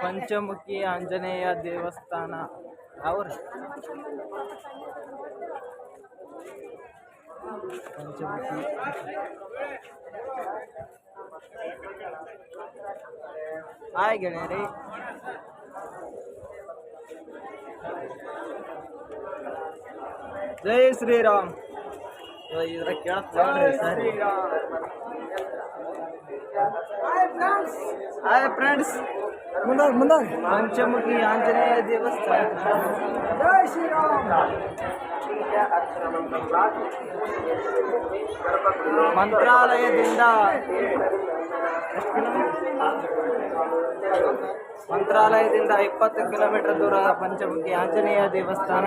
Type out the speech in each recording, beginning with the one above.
ಪಂಚಮುಖಿ ಆಂಜನೇಯ ದೇವಸ್ಥಾನ ಅವ್ರ ಪಂಚಮುಖಿ ಹಾಯ್ ಗೆಳೆಯರಿ ಜೈ ಶ್ರೀರಾಮ್ ಇದ್ರ ಕೇಳ್ತಾರೆ ಸರಿ ಹಾಯ್ ಫ್ರೆಂಡ್ಸ್ ಮುಂದಾಗ ಮುಂದಾಗ ಪಂಚಮುಖಿ ಆಂಜನೇಯ ದೇವಸ್ಥಾನ ಜೈ ಶ್ರೀರಾಮ್ ಮಂತ್ರಾಲಯದಿಂದ ಎಷ್ಟ್ ಕಿಲೋಮೀಟರ್? ಮಂತ್ರಾಲಯದಿಂದ ಇಪ್ಪತ್ತು ಕಿಲೋಮೀಟರ್ ದೂರ ಪಂಚಮುಖಿ ಆಂಜನೇಯ ದೇವಸ್ಥಾನ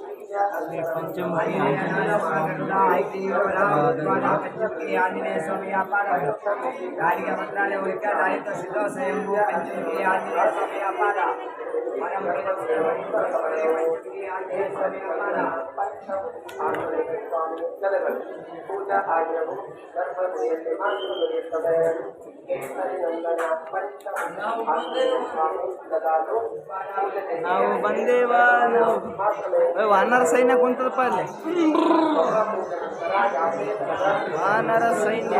ಆಂಜನೇಯ ಸ್ವಾಮಿಯ ಆಂಜನೇಯ ಸ್ವಾಮಿಯ ಪಾದಗಳು ಗಾಳಿಗೆ ಮಂತ್ರಾಲಯ ಹೋಲಿಕೆ ದಾರಿತ ಸಿದ್ಧ ಸ್ವಯಂಭೂ ಪಂಚಮುಖಿ ಆಂಜನೇಯ ಸ್ವಾಮಿಯ ಪಾದ ಮನಮುಖಿ ಪಂಚಮುಖಿ ಆಂಜನೇಯ ಸ್ವಾಮಿಯ ಪಾದ ಪೂಜಾ ಕಾರ್ಯವು ಗರ್ಭಗುಡಿಯಲ್ಲಿ ಮಾತ್ರ ನಂದನ ನಾವು ಬಂದೇವ ನಾವು ವಾನರ ಸೈನ್ಯ ಕುಂತದಪ್ಪ ಅಲ್ಲಿ. ವಾನರ ಸೈನ್ಯ.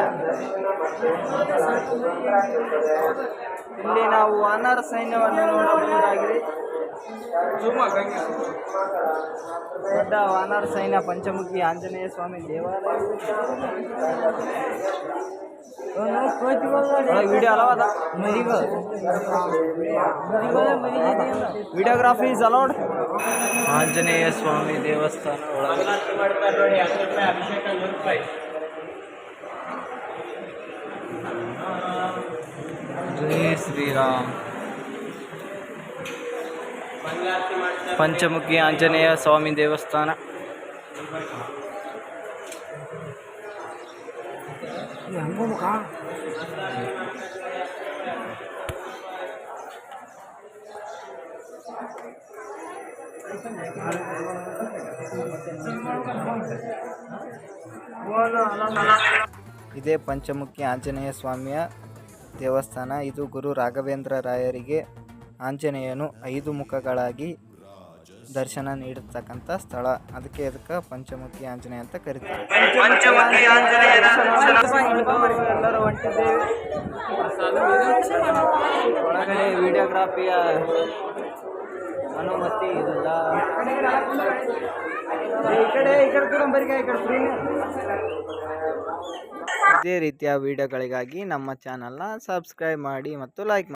ಇಲ್ಲಿ ನಾವು ವಾನರ ಸೈನ್ಯವನ್ನು ನೋಡಬಹುದಾಗಿದೆ. పెద్ద వానర్స్ అయిన పంచముఖి ఆంజనేయ స్వామి దేవాలయం. Video అలవాదా? Videography is allowed? Anjaneya Swamy దేవస్థానం. శ్రీరామ్. ಪಂಚಮುಖಿ ಆಂಜನೇಯ ಸ್ವಾಮಿ ದೇವಸ್ಥಾನ. ಇದೇ ಪಂಚಮುಖಿ ಆಂಜನೇಯ ಸ್ವಾಮಿಯ ದೇವಸ್ಥಾನ. ಇದು ಗುರು ರಾಘವೇಂದ್ರ ರಾಯರಿಗೆ ಆಂಜನೇಯನು ಐದು ಮುಖಗಳಾಗಿ ದರ್ಶನ ನೀಡತಕ್ಕಂಥ ಸ್ಥಳ. ಅದಕ್ಕೆ ಅದಕ್ಕೆ ಪಂಚಮುಖಿ ಆಂಜನೇಯ ಅಂತ ಕರೀತಾರೆ. ಒಳಗಡೆ ವಿಡಿಯೋಗ್ರಾಫಿಯ ಅನುಮತಿ screen. ಇದೇ ರೀತಿಯ ವಿಡಿಯೋಗಳಿಗಾಗಿ ನಮ್ಮ ಚಾನಲ್ನ ಸಬ್ಸ್ಕ್ರೈಬ್ ಮಾಡಿ ಮತ್ತು ಲೈಕ್ ಮಾಡಿ